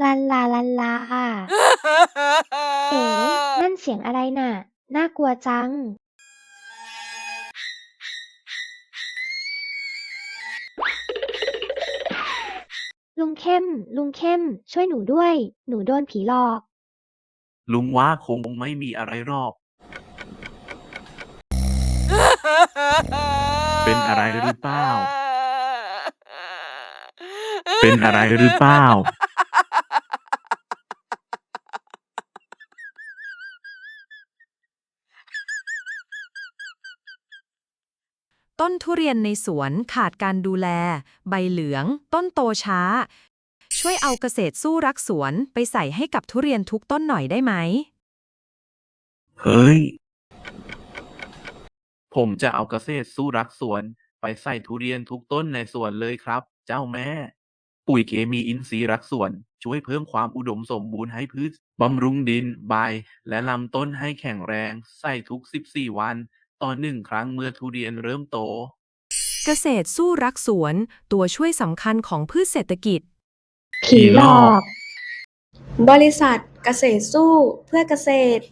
ลันลาลันลาเอ๋นั่นเสียงอะไรน่ะ น่ากลัวจัง ลุงเข้ม ลุงเข้ม ช่วยหนูด้วย หนูโดนผีหลอก ลุงว่าคงไม่มีอะไรหรอก เป็นอะไรหรือเปล่า เป็นอะไรหรือเปล่า ต้นทุเรียนในสวนขาดการดูแล ใบเหลือง ต้นโตช้า ช่วยเอาเกษตรสู้รักสวนไปใส่ให้กับทุเรียนทุกต้นหน่อยได้ไหม เฮ้ย ผมจะเอาเกษตรสู้รักสวน ไปใส่ทุเรียนทุกต้นในสวนเลยครับ เจ้าแม่ ปุ๋ยเคมีอินทรีย์รักสวน ช่วยเพิ่มความอุดมสมบูรณ์ให้พืชบำรุงดินใบ และลำต้นให้แข็งแรง ใส่ทุก 14 วัน ต่อหนึ่งครั้งเมื่อทุเรียนเริ่มโต เกษตรสู้รักสวน ตัวช่วยสำคัญของพืชเศรษฐกิจ ผีหลอก บริษัทเกษตรสู้เพื่อเกษตร